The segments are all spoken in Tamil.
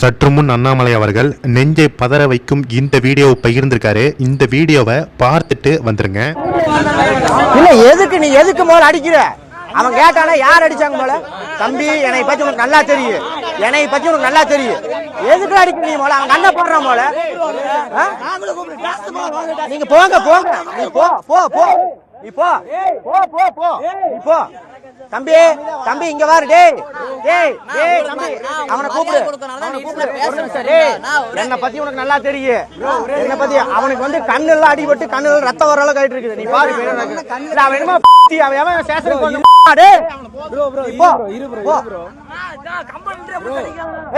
சற்று முன் அண்ணாமலை அவர்கள் நெஞ்சை பதற வைக்கும் இந்த வீடியோவை பகிர்ந்திருக்காரு. இந்த வீடியோவை பார்த்துட்டு வந்துருங்க. இல்ல எதுக்கு நீ எதுக்கு முதல்ல அடிக்கிற? அவன் கேட்டானா யார் அடிச்சாங்க போல தம்பி என்னை பத்தி உனக்கு நல்லா தெரியும். என்னை பத்தி உனக்கு நல்லா தெரியும். எதுக்கு அடிக்க நீ போல அவன் கண்ணை போடுறான் போல நீங்க போங்க போங்க. நீ போ போ போ. நீ போ. போ போ போ. நீ போ. தம்பி தம்பி இங்க வாரு டேய் டேய் டேய் தம்பி. அவனை கூப்பிடு. அவனை கூப்பிடு. ஒரு நிமிஷம் டேய் என்னை பத்தி உனக்கு நல்லா தெரியும். என்னை பத்தி அவனுக்கு வந்து கண்ணு எல்லாம் அடிபட்டு கண்ணு எல்லாம் ரத்தம் வர அளவுக்கு ஆயிட்டு இருக்குது நீ பாரு அவன் என்னமோ பி, அவன் எவன் ஸ்டேஷனுக்கு வந்து டேய்.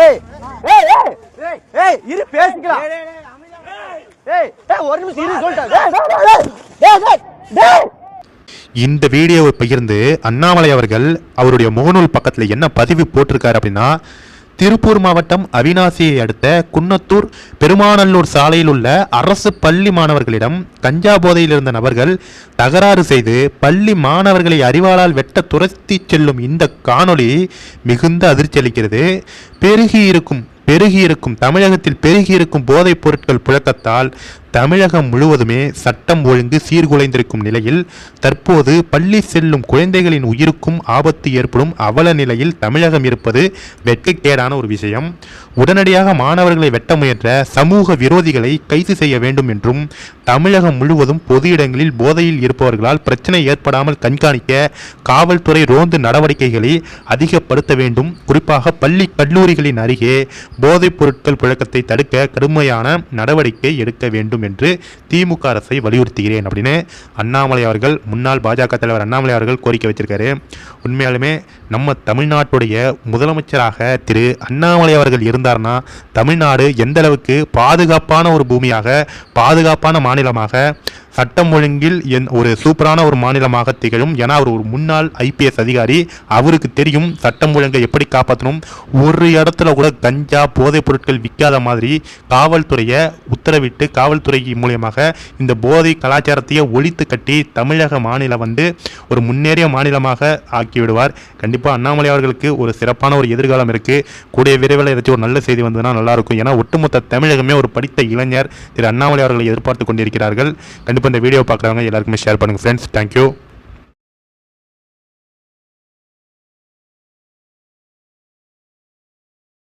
ஏய் ஏய் ஏய் ஏய் இரு பேசிக்கலாம். ஏய் ஏய் ஒரு நிமிஷம் இரு சொல்லிட்டேன் டேய் டேய், டேய் டேய் டேய் இந்த வீடியோவை பகிர்ந்து அண்ணாமலை அவர்கள் அவருடைய முகநூல் பக்கத்தில் என்ன பதிவு போட்டிருக்காரு அப்படின்னா திருப்பூர் மாவட்டம் அவினாசியை அடுத்த குன்னத்தூர் பெருமாநல்லூர் சாலையில் உள்ள அரசு பள்ளி மாணவர்களிடம் கஞ்சா போதையில் இருந்த நபர்கள் தகராறு செய்து பள்ளி மாணவர்களை அறிவாளால் வெட்ட துரத்தி செல்லும் இந்த காணொளி மிகுந்த அதிர்ச்சி அளிக்கிறது பெருகி இருக்கும் பெருகியிருக்கும் தமிழகத்தில் பெருகியிருக்கும் போதைப் பொருட்கள் புழக்கத்தால் தமிழகம் முழுவதுமே சட்டம் ஒழுங்கு சீர்குலைந்திருக்கும் நிலையில் தற்போது பள்ளி செல்லும் குழந்தைகளின் உயிருக்கும் ஆபத்து ஏற்படும் அவல நிலையில் தமிழகம் இருப்பது வெட்கக்கேடான ஒரு விஷயம். உடனடியாக மாணவர்களை வெட்ட முயன்ற சமூக விரோதிகளை கைது செய்ய வேண்டும் என்றும் தமிழகம் முழுவதும் பொது இடங்களில் போதையில் இருப்பவர்களால் பிரச்சனை ஏற்படாமல் கண்காணிக்க காவல்துறை ரோந்து நடவடிக்கைகளை அதிகப்படுத்த வேண்டும். குறிப்பாக பள்ளி கல்லூரிகளின் அருகே போதைப் பொருட்கள் புழக்கத்தை தடுக்க கடுமையான நடவடிக்கை எடுக்க வேண்டும் என்று திமுக அரசை வலியுறுத்துகிறேன் அப்படின்னு அண்ணாமலை அவர்கள் முன்னாள் பாஜக தலைவர் அண்ணாமலை அவர்கள் கோரிக்கை வச்சிருக்காரு. உண்மையாலுமே நம்ம தமிழ்நாட்டுடைய முதலமைச்சராக திரு அண்ணாமலை அவர்கள் இருந்தார்னா தமிழ்நாடு எந்த அளவுக்கு பாதுகாப்பான ஒரு பூமியாக பாதுகாப்பான மாநிலமாக சட்டம் ஒழுங்கில் என் ஒரு சூப்பரான ஒரு மாநிலமாக திகழும். ஏன்னா அவர் ஒரு முன்னாள் ஐபிஎஸ் அதிகாரி. அவருக்கு தெரியும் சட்டம் ஒழுங்கை எப்படி காப்பாற்றணும் ஒரு இடத்துல கூட கஞ்சா போதைப் பொருட்கள் விற்காத மாதிரி காவல்துறையை உத்தரவிட்டு காவல்துறை மூலியமாக இந்த போதை கலாச்சாரத்தையே ஒழித்து கட்டி தமிழக மாநிலம் வந்து ஒரு முன்னேறிய மாநிலமாக ஆக்கி விடுவார் கண்டிப்பாக அண்ணாமலை அவர்களுக்கு ஒரு சிறப்பான ஒரு எதிர்காலம் இருக்குது கூடிய விரைவில் ஏதாச்சும் ஒரு நல்ல செய்தி வந்ததுன்னா நல்லாயிருக்கும் ஏன்னா ஒட்டுமொத்த தமிழகமே ஒரு படித்த இளைஞர் திரு அண்ணாமலை அவர்களை எதிர்பார்த்து கொண்டிருக்கிறார்கள். கண்டிப்பாக கண்டிப்பாக இந்த வீடியோ பார்க்குறவங்க எல்லாருக்குமே ஷேர் பண்ணுங்கள் ஃப்ரெண்ட்ஸ் தேங்க்யூ